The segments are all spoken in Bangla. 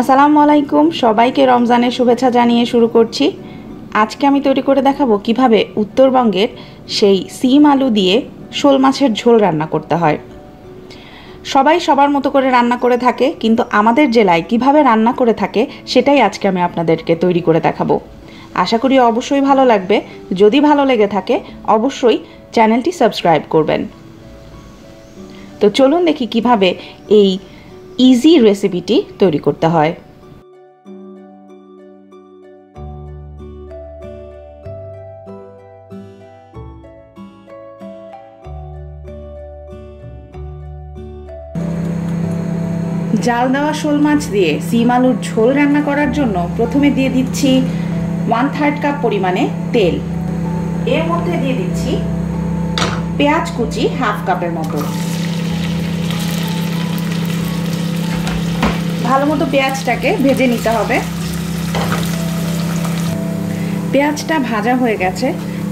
আসসালামু আলাইকুম, সবাইকে রমজানের শুভেচ্ছা জানিয়ে শুরু করছি। আজকে আমি তৈরি করে দেখাবো কীভাবে উত্তরবঙ্গের সেই সিম আলু দিয়ে শোল মাছের ঝোল রান্না করতে হয়। সবাই সবার মতো করে রান্না করে থাকে, কিন্তু আমাদের জেলায় কীভাবে রান্না করে থাকে সেটাই আজকে আমি আপনাদেরকে তৈরি করে দেখাবো। আশা করি অবশ্যই ভালো লাগবে। যদি ভালো লেগে থাকে, অবশ্যই চ্যানেলটি সাবস্ক্রাইব করবেন। তো চলুন দেখি কীভাবে এই ইজি রেসিপিটি তৈরি করতে হয়। জাল দেওয়া শোল মাছ দিয়ে সিম আলুর ঝোল রান্না করার জন্য প্রথমে দিয়ে দিচ্ছি ওয়ান থার্ড কাপ পরিমাণে তেল। এর মধ্যে দিয়ে দিচ্ছি পেঁয়াজ কুচি হাফ কাপের মতো। ভালো মতো পেঁয়াজটাকে ভেজে নিতে হবে। পেঁয়াজটা ভাজা হয়ে গেছে।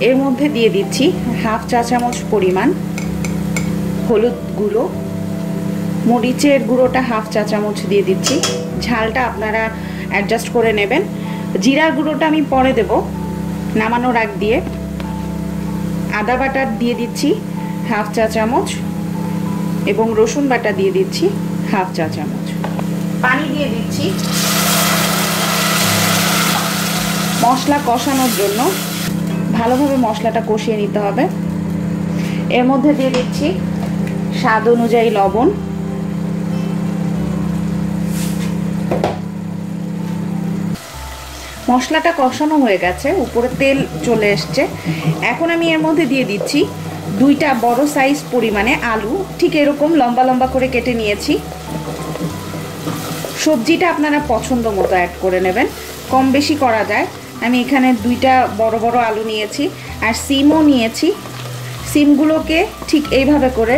এর মধ্যে দিয়ে দিচ্ছি হাফ চা চামচ পরিমাণ হলুদ গুঁড়ো। মরিচের গুঁড়োটা হাফ চা চামচ দিয়ে দিচ্ছি। ঝালটা আপনারা অ্যাডজাস্ট করে নেবেন। জিরার গুঁড়োটা আমি পরে দেব নামানোর আগ দিয়ে। আদা বাটা দিয়ে দিচ্ছি হাফ চা চামচ এবং রসুন বাটা দিয়ে দিচ্ছি হাফ চা চামচ। পানি দিয়ে দিচ্ছি। মশলা কষানোর জন্য ভালোভাবে মশলাটা কষিয়ে নিতে হবে। এর মধ্যে দিয়ে দিচ্ছি স্বাদ অনুযায়ী লবণ। মশলাটা কষানো হয়ে গেছে, উপরে তেল চলে এসছে। এখন আমি এর মধ্যে দিয়ে দিচ্ছি দুইটা বড় সাইজ পরিমাণে আলু। ঠিক এরকম লম্বা লম্বা করে কেটে নিয়েছি। সবজিটা আপনারা পছন্দ মতো অ্যাড করে নেবেন। কম বেশি করা যায়। আমি এখানে দুইটা বড় বড় আলু নিয়েছি আর সিমও নিয়েছি। সিমগুলোকে ঠিক এইভাবে করে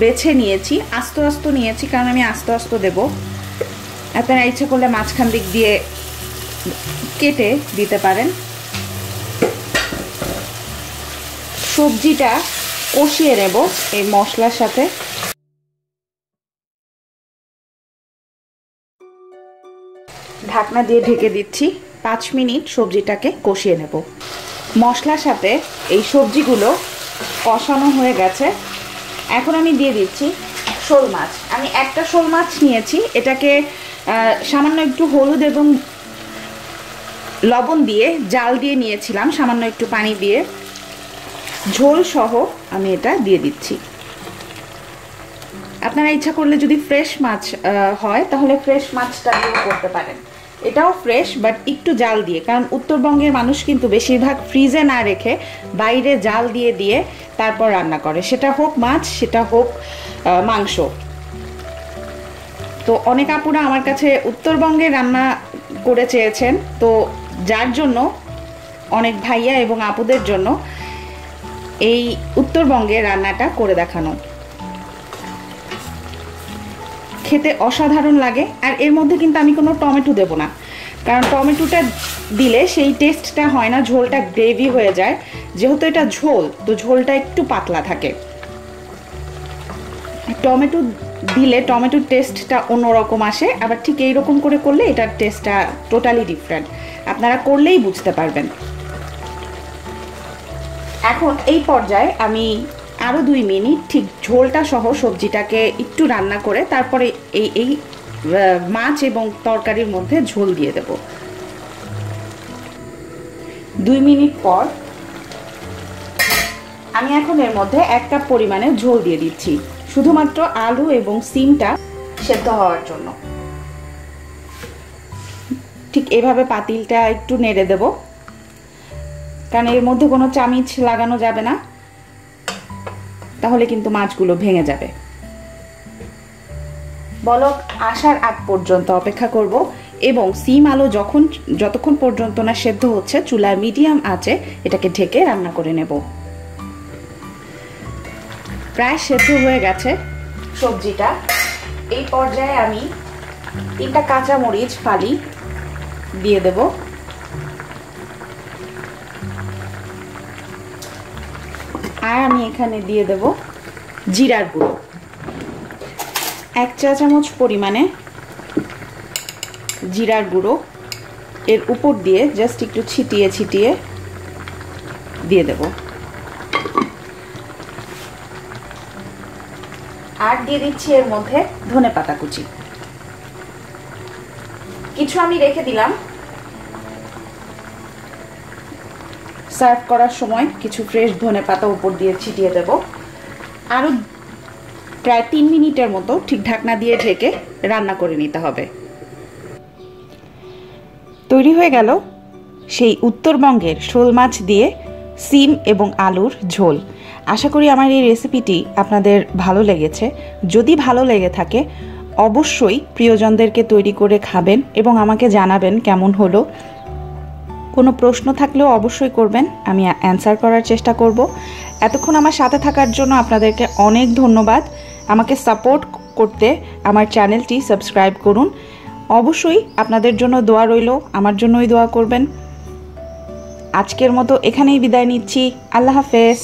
বেছে নিয়েছি। আস্ত আস্ত নিয়েছি কারণ আমি আস্ত আস্ত দেবো। আপনারা ইচ্ছে করলে মাঝখান দিক দিয়ে কেটে দিতে পারেন। সবজিটা কষিয়ে নেব এই মশলার সাথে। ঢাকনা দিয়ে ঢেকে দিচ্ছি। পাঁচ মিনিট সবজিটাকে কষিয়ে নেব। মশলার সাথে এই সবজিগুলো কষানো হয়ে গেছে। এখন আমি দিয়ে দিচ্ছি শোল মাছ। আমি একটা শোল মাছ নিয়েছি। এটাকে সামান্য একটু হলুদ এবং লবণ দিয়ে জাল দিয়ে নিয়েছিলাম। সামান্য একটু পানি দিয়ে। ঝোল সহ আমি এটা দিয়ে দিচ্ছি। আপনারা ইচ্ছা করলে যদি ফ্রেশ মাছ হয়, তাহলে ফ্রেশ মাছটা দিয়েও করতে পারেন। এটাও ফ্রেশ বাট একটু জাল দিয়ে, কারণ উত্তরবঙ্গের মানুষ কিন্তু বেশিরভাগ ফ্রিজে না রেখে বাইরে জাল দিয়ে দিয়ে তারপর রান্না করে। সেটা হোক মাছ, সেটা হোক মাংস। তো অনেক আপুরা আমার কাছে উত্তরবঙ্গে রান্না করে চেয়েছেন। তো যার জন্য, অনেক ভাইয়া এবং আপুদের জন্য এই উত্তরবঙ্গে রান্নাটা করে দেখানো। খেতে অসাধারণ লাগে, আর এর মধ্যে কিন্তু আমি কোনো টমেটো দেব না। কারণ টমেটোটা দিলে সেই টেস্টটা হয় না, ঝোলটা গ্রেভি হয়ে যায়। যেহেতু এটা ঝোল, তো ঝোলটা একটু পাতলা থাকে। টমেটো দিলে টমেটোর টেস্টটা অন্যরকম আসে, আবার ঠিক এই রকম করে করলে এটার টেস্টটা টোটালি ডিফারেন্ট। আপনারা করলেই বুঝতে পারবেন। এখন এই পর্যায়ে আমি আরও দুই মিনিট ঠিক ঝোলটা সহ সবজিটাকে একটু রান্না করে তারপরে এই এই মাছ এবং তরকারির মধ্যে ঝোল দিয়ে দেব। দুই মিনিট পর আমি এখন এর মধ্যে এক কাপ পরিমাণে ঝোল দিয়ে দিচ্ছি, শুধুমাত্র আলু এবং সিমটা সেদ্ধ হওয়ার জন্য। ঠিক এভাবে পাতিলটা একটু নেড়ে দেব, কারণ এর মধ্যে কোনো চামিচ লাগানো যাবে না। তাহলে কিন্তু মাছগুলো ভেঙে যাবে। বলক আসার আগ পর্যন্ত অপেক্ষা করব এবং সিম আলো যখন, যতক্ষণ পর্যন্ত না সেদ্ধ হচ্ছে, চুলার মিডিয়াম আছে এটাকে ঢেকে রান্না করে নেব। প্রায় সেদ্ধ হয়ে গেছে সবজিটা। এই পর্যায়ে আমি তিনটা কাঁচা মরিচ ফালি দিয়ে দেব। আর আমি এখানে দিয়ে দেব জিরার গুঁড়ো। এক চা চামচ পরিমাণে জিরার গুঁড়ো এর উপর দিয়ে জাস্ট একটু ছিটিয়ে ছিটিয়ে দিয়ে দেব। আর দিয়ে দিচ্ছি এর মধ্যে ধনে পাতা কুচি। কিছু আমি রেখে দিলাম। সার্ভ করার সময় কিছু ফ্রেশ ধনে পাতা উপর দিয়ে ছিটিয়ে দেব। আরও প্রায় তিন মিনিটের মতো ঠিক ঢাকনা দিয়ে ঢেকে রান্না করে নিতে হবে। তৈরি হয়ে গেল সেই উত্তরবঙ্গের শোল মাছ দিয়ে সিম এবং আলুর ঝোল। আশা করি আমার এই রেসিপিটি আপনাদের ভালো লেগেছে। যদি ভালো লেগে থাকে, অবশ্যই প্রিয়জনদেরকে তৈরি করে খাবেন এবং আমাকে জানাবেন কেমন হলো। কোনো প্রশ্ন থাকলেও অবশ্যই করবেন। আমি অ্যান্সার করার চেষ্টা করব। এতক্ষণ আমার সাথে থাকার জন্য আপনাদেরকে অনেক ধন্যবাদ। আমাকে সাপোর্ট করতে আমার চ্যানেলটি সাবস্ক্রাইব করুন। অবশ্যই আপনাদের জন্য দোয়া রইল, আমার জন্যই দোয়া করবেন। আজকের মতো এখানেই বিদায় নিচ্ছি। আল্লাহ হাফেজ।